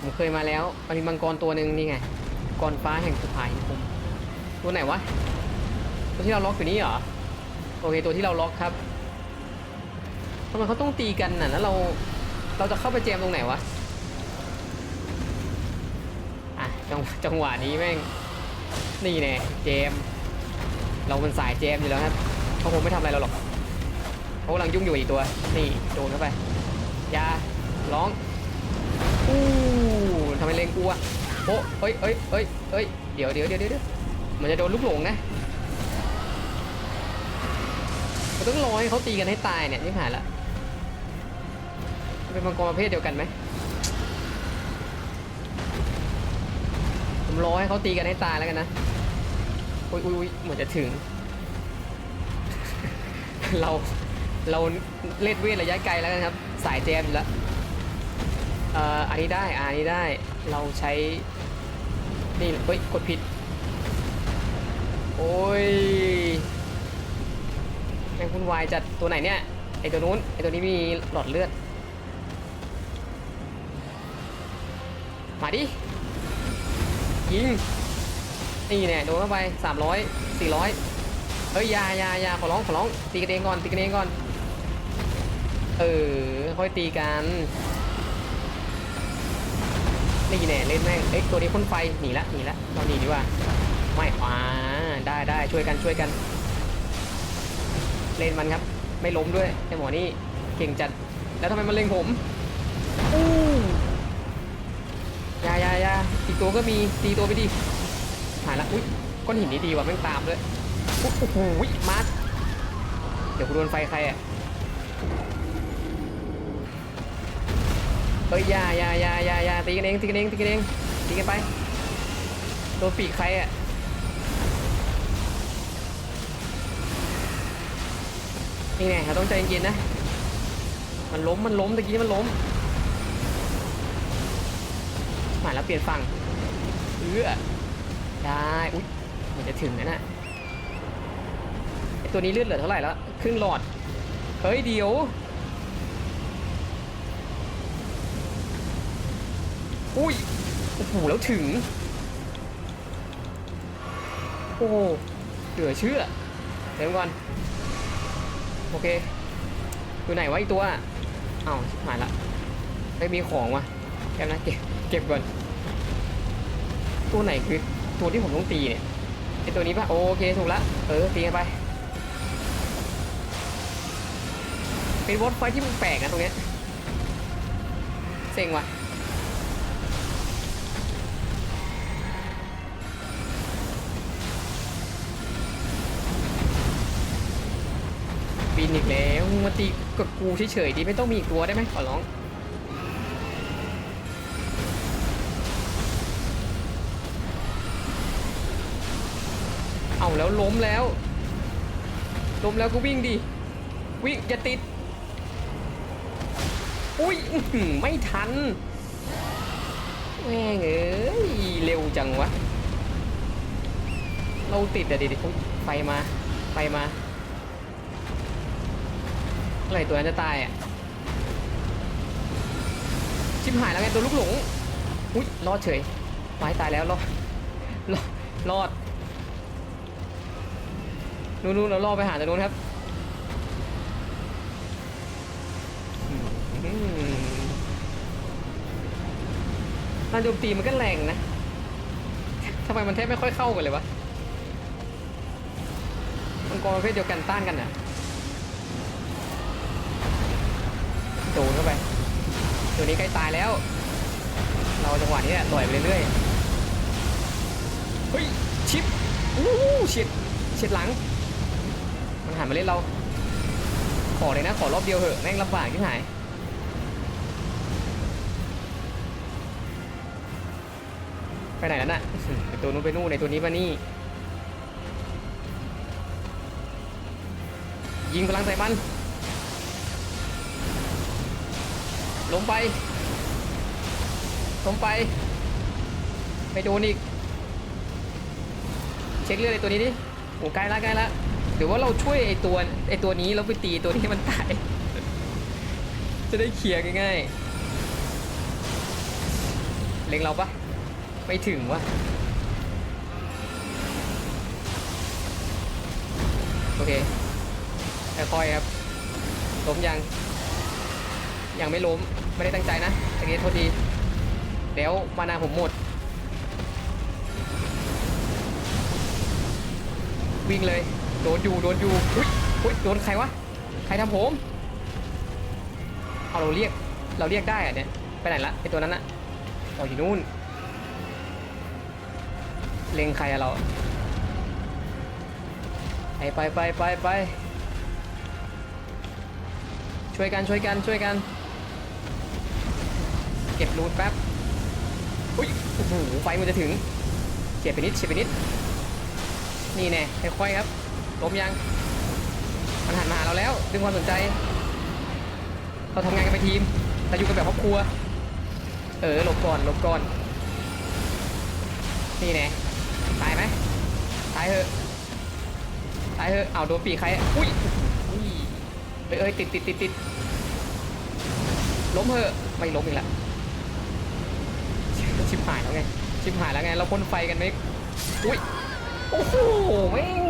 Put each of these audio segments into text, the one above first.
ผมเคยมาแล้วมันมีมังกรตัวหนึ่งนี่ไงกรฟ้าแห่งสุภาหินผมตัวไหนวะ ตัวที่เราล็อกอยู่นี่เหรอ โอเค ตัวที่เราล็อกครับทำไมเขาต้องตีกันน่ะ แล้วเรา เราจะเข้าไปเจมตรงไหนวะ อะจังจังหวะนี้แม่ง นี่แน่เจม เราเป็นสายเจมอยู่แล้วครับเขาคงไม่ทำอะไรเราหรอกเขากำลังยุ่งอยู่อีกตัว นี่โดนเข้าไปอยาร้อง อู้ทำไมเลงกูอะโอ้เอ้ยเอ้ยเอ้ยเอ้ยเดี๋ยวเดี๋ยวเดี๋ยวเดี๋ยวมันจะโดนลูกหลงนะเราต้องรอให้เขาตีกันให้ตายเนี่ยนี่ผ่านละเป็นมังกรประเภทเดียวกันไหมผมรอให้เขาตีกันให้ตายแล้วกันนะอุ้ยอุ้ยอุ้ยเหมือนจะถึง เราเราเล่นเวทระยะไกลแล้วกันครับ สายแจมอยู่แล้ว อ่ออันนี้ได้อะอันนี้ได้เราใช้ นี่เฮ้ยกดผิด โอ้ยแม่งคุณวายจัดตัวไหนเนี่ยไอตัวนู้นไอตัวนี้มีหลอดเลือด มาดิ ยิง นี่เนี่ยโดนเข้าไป 300 400 เฮ้ยยายายาขอร้องขอร้องตีกันเองก่อนตีกันเองก่อน เออ ค่อยตีกัน นี่แน่เล่นแม่งเอ้ยตัวนี้พ่นไฟหนีละหนีละเราหนีดีกว่าไม่อ่าได้ได้ช่วยกันช่วยกัน เล่นมันครับ ไม่ล้มด้วยไอหมอนี่เก่งจัดแล้วทำไมมันเล็งผมอู้ยายายาอีกตัวก็มีตีตัวไปดิหายละอุ้ยก้อนหินนี้ดีว่ะแม่งตามด้วยโอ้โหมาเดี๋ยวกูโดนไฟใครอะ เอ้ยอยาอยาอยาอยาอยาตีกันเองตีกันเองตีกันเองตีกันไปโดนปีกใครอะนี่ไงเราต้องใจเย็นๆนะ มันล้มมันล้มตะกี้มันล้มมาแล้วเปลี่ยนฝั่งเอื้อได้อุ๊ยมันจะถึงนะน่ะไอตัวนี้เลือดเหลือเท่าไหร่แล้วครึ่งหลอด เฮ้ยเดี๋ยว อุ้ยโอ้โหแล้วถึง โอ้โหเหลือเชื่อเดี๋ยวก่อน โอเคอยู่ไหนวะอีตัวอ้าวหายละไม่มีของวะแป๊บนะเก็บเก็บก่อน ตัวไหนคือตัวที่ผมต้องตีเนี่ยไอตัวนี้ปะโอเคถูกละเออตีกันไปเป็นวอตไฟที่มันแปลกนะตรงเนี้ยเซ็งว่ะ บินอีกแล้วมึงมาตีกับกูเฉยๆดีไม่ต้องมีอีกตัวได้ไหมขอร้องเอาแล้วล้มแล้วล้มแล้วก็วิ่งดิวิ่งอย่าติดอุ้ยไม่ทันแม่งเอ้ยเร็วจังวะเราติดอะดิดิอุ๊ยไฟมาไฟมา อะไรตัวนั้นจะตายอะชิบหายแล้วไงตัวลูกหลงอุ้ยรอดเฉยไม้ตายแล้วรอดรอดรอดนู้นนู้นเราล่อไปหาตรงนู้นครับอืมการโจมตีมันก็แรงนะทำไมมันแทบไม่ค่อยเข้ากันเลยวะมังกรประเภทเดียวกันต้านกันอะ โดนเข้าไป ตัวนี้ใกล้ตายแล้ว เราจังหวะนี้แหละต่อยไปเรื่อยๆเฮ้ยชิปอู้หูเฉียดเฉียดหลัง มันหันมาเล่นเรา ขอเลยนะ ขอรอบเดียวเหอะแม่งลำบากที่หายไปไหนแล้วน่ะไปตัวนู้นไปนู่นในตัวนี้มานี่ ยิงพลังใส่มัน ลงไป ลงไปไปโดนอีก เช็คเลือดไอตัวนี้ดิโอ้ใกล้ละใกล้ละเดี๋ยวว่าเราช่วยไอตัวไอตัวนี้แล้วไปตีตัวที่มันตาย จะได้เคลียร์ง่ายๆ เล็งเราปะไม่ถึงวะโอเคค่อยๆครับล้มยัง ยังไม่ล้มไม่ได้ตั้งใจนะตะกี้โทษทีเดี๋ยวมานาผมหมด วิ่งเลย โดนอยู่โดนอยู่อุ้ยอุ้ยโดนใครวะใครทำผมเอาเราเรียกเราเรียกได้อะเนี่ยไปไหนละไอตัวนั้นอะอ๋ออยู่นู่นเล็งใครอะเราไปไปไปไปไปช่วยกันช่วยกันช่วยกัน เก็บรูทแป๊บอุ้ยโอ้โหไฟมันจะถึงเฉียดไปนิดเฉียดไปนิด นี่แน่ค่อยๆครับล้มยัง มันหันมาหาเราแล้ว ดึงความสนใจ เราทำงานกันเป็นทีม แต่อยู่กันแบบครอบครัว เออหลบก่อนหลบก่อน นี่แน่ตายไหมตายเถอะตายเถอะเอาโดนปีกใคร อุ้ยอุ้ยเอ้ยเอ้ยติดติดติดติดล้มเถอะไม่ล้มอีกและ ชิบหายแล้วไง ชิบหายแล้วไง เราพ่นไฟกันไหมอุ้ย โอ้โห แม่ง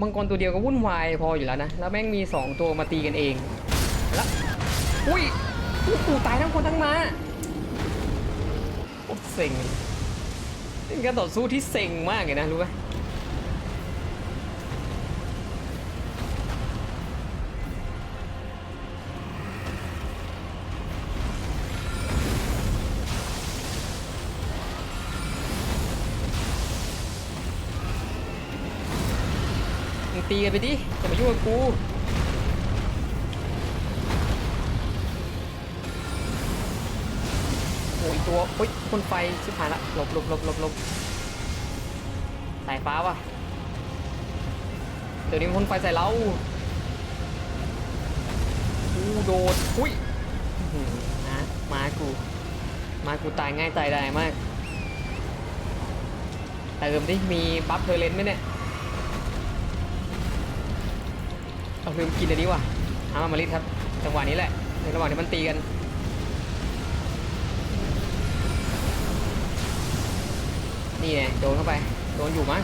มังกรตัวเดียวก็วุ่นวายพออยู่แล้วนะ แล้วแม่งมี 2 ตัวมาตีกันเอง แล้ว อุ้ยโอ้โหตายทั้งคนทั้งมาโอ้เซ็งเป็นการต่อสู้ที่เซ็งมากเลยนะ รู้ไหม ตีกันไปดิจะมายุ่งกับกูโอ้ยตัวโอ้ยพ่นไฟชิบหายละหลบหลบหลบหลบหลบสายฟ้าว่ะเดี๋ยวนี้มันไฟใส่เราอู้โดดอุ้ยนะมากู มากูตายง่ายตายได้มากเติมดิมีบัฟเทอร์เลนไหมเนี่ย เอาลืมกินอันนี้ว่ะเอามามาลิดครับ จังหวะนี้แหละ ในระหว่างที่มันตีกันนี่ไงโดนเข้าไป โดนอยู่มั้ง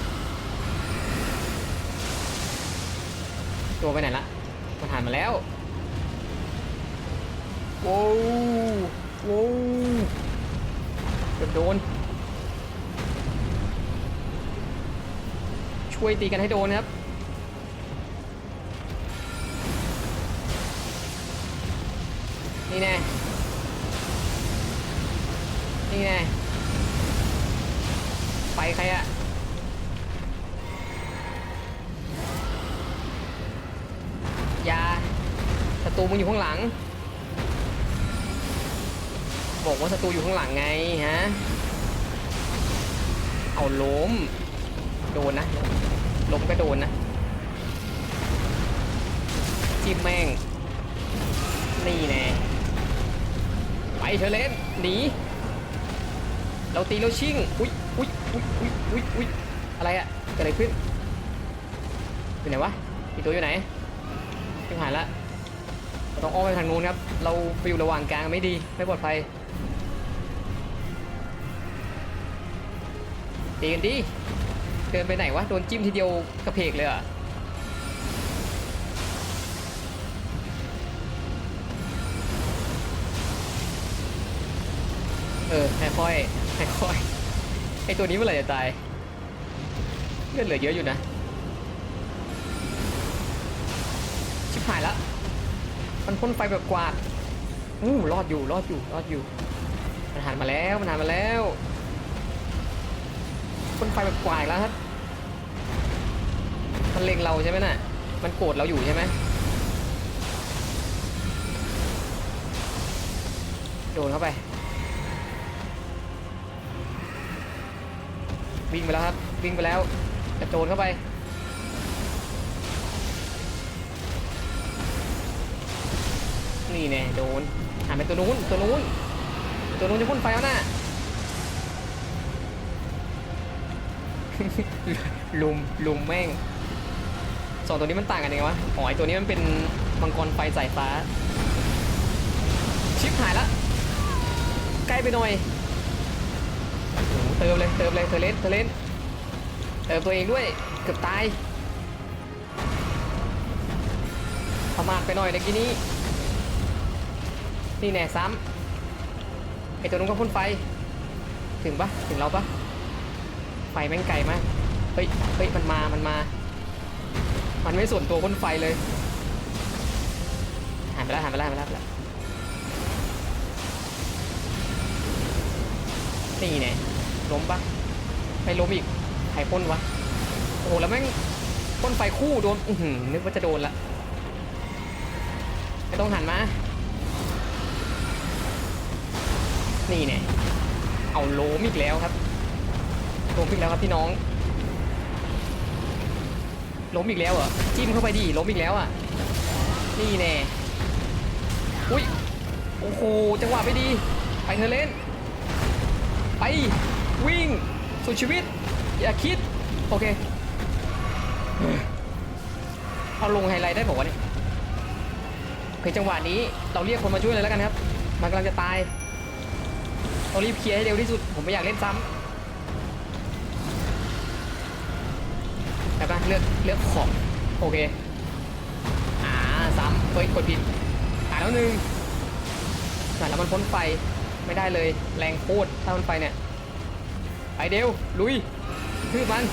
ตัวไปไหนละมันหันมาแล้วโว้วโว้วเกือบโดน ช่วยตีกันให้โดนครับ นี่แน่นี่แน่ไปใครอะยาศัตรูมึงอยู่ข้างหลัง บอกว่าศัตรูอยู่ข้างหลังไงฮะ เอาล้ม โดนนะ ล้มก็โดนนะจิ้มแม่ง นี่แน่ ไปเธอเลนหนี เราตีเราชิ่ง อุ้ยอุ้ยอุ้ยอุ้ยอุ้ยอุ้ยอะไรอะเกิดอะไรขึ้นอยู่ไหนวะอีตัวอยู่ไหนไม่หายละเราต้องอ้อมไปทางนู้นครับ เราไปอยู่ระหว่างกลางไม่ดี ไม่ปลอดภัยตีกันดิ เดินไปไหนวะ โดนจิ้มทีเดียวกระเพกเลยอะ เออค่อยๆค่อยไอตัวนี้เมื่อไหร่จะตายเลือดเหลือเยอะอยู่นะ ชิบหายละมันพ่นไฟแบบกวาดอู้รอดอยู่รอดอยู่รอดอยู่มันหันมาแล้วมันหันมาแล้วพ่นไฟแบบกวาดแล้วครับมันเล็งเราใช่ไหมน่ะ มันโกรธเราอยู่ใช่ไหมโดนเข้าไป วิ่งไปแล้วครับวิ่งไปแล้วกระโจนเข้าไปนี่แน่โดนหันไปตัวนู้นตัวนู้นตัวนู้นจะพ่นไฟแล้วน่ะลุมลุมแม่งสองตัวนี้มันต่างกันยังไงวะอ๋อไอตัวนี้มันเป็นมังกรไฟสายฟ้า ชิปหายละใกล้ไปหน่อย โอ้โหเติมเลยเติมเลยเธอเล่นเธอเล่นเติมตัวเองด้วยเกือบตายประมาทไปหน่อยเมื่อกี้นี้นี่แน่ซ้ำไอตัวนู้นก็พ่นไฟ ถึงปะถึงเราปะไฟแม่งไกลมากเฮ้ยเฮ้ยมันมามันมา มันไม่ส่วนตัวพ่นไฟเลยหันไปแล้วหันไปแล้วหันไปแล้ว นไปแล้วนี่แน่ล้มปะไม่ล้มอีกใครพ่นวะ โอ้โหแล้วแม่งพ่นไฟคู่โดน อืนึกว่าจะโดนละไม่ต้องหันมา นี่แน่เอาล้มอีกแล้วครับล้มอีกแล้วครับพี่น้อง ล้มอีกแล้วเหรอ จิ้มเข้าไปดิล้มอีกแล้วอะ นี่แน่ อุ้ย โอ้โห จังหวะไม่ดี ไปเธอเล่น ไป วิ่งสุดชีวิต อย่าคิด โอเค เอาลงไฮไลท์ได้บอกว่าเนี่ยโอเคจังหวะนี้เราเรียกคนมาช่วยเลยแล้วกันครับ มันกำลังจะตายต้องรีบเคลียร์ให้เร็วที่สุด ผมไม่อยากเล่นซ้ำแล้วก็เลือกเลือกของ โอเค อ่าซ้ำเฮ้ยกดผิดอ่าแล้วหนึ่งอ่าแล้วมันพ้นไฟ ไม่ได้เลย แรงโคตรถ้ามันไฟเนี่ยไปเดวลุยคือมัน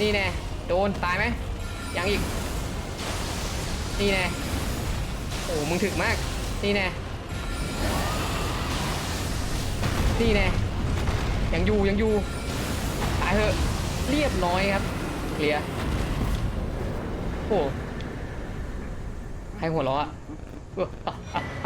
นี่แน่โดนตายไหมยังอีก นี่แน่โอ้มึงถึกมาก นี่แน่นี่แน่ยังอยู่ยังอยู่ตายเถอะเรียบร้อยครับเคลียร์โอ้ให้หัวเราะ อะเอออะอะอะ